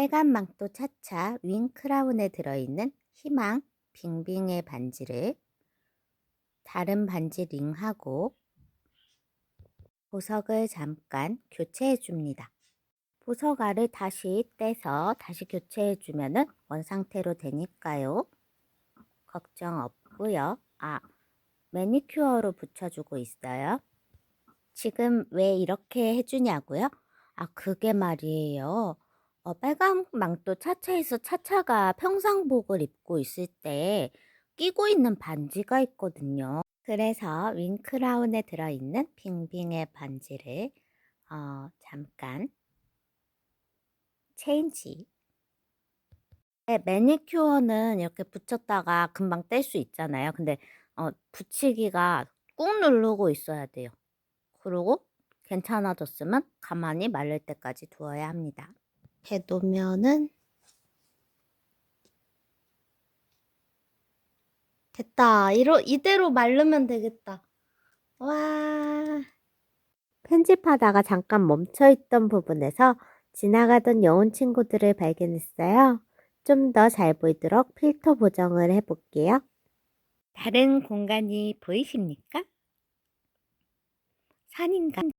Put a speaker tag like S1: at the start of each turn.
S1: 빨간 망토 차차 윙 크라운에 들어있는 희망 빙빙의 반지를 다른 반지 링하고 보석을 잠깐 교체해 줍니다. 보석 알을 다시 떼서 다시 교체해 주면은 원상태로 되니까요. 걱정 없고요. 아, 매니큐어로 붙여주고 있어요. 지금 왜 이렇게 해주냐고요? 아, 그게 말이에요. 어, 빨간 망토 차차에서 차차가 평상복을 입고 있을 때 끼고 있는 반지가 있거든요. 그래서 윙크라운에 들어있는 빙빙의 반지를 어, 잠깐 체인지. 네, 매니큐어는 이렇게 붙였다가 금방 뗄 수 있잖아요. 근데 어, 붙이기가 꾹 누르고 있어야 돼요. 그리고 괜찮아졌으면 가만히 말릴 때까지 두어야 합니다. 이렇게 놓으면은 됐다. 이러, 이대로 말르면 되겠다. 와. 편집하다가 잠깐 멈춰있던 부분에서 지나가던 여운 친구들을 발견했어요. 좀 더 잘 보이도록 필터 보정을 해볼게요. 다른 공간이 보이십니까? 산인가?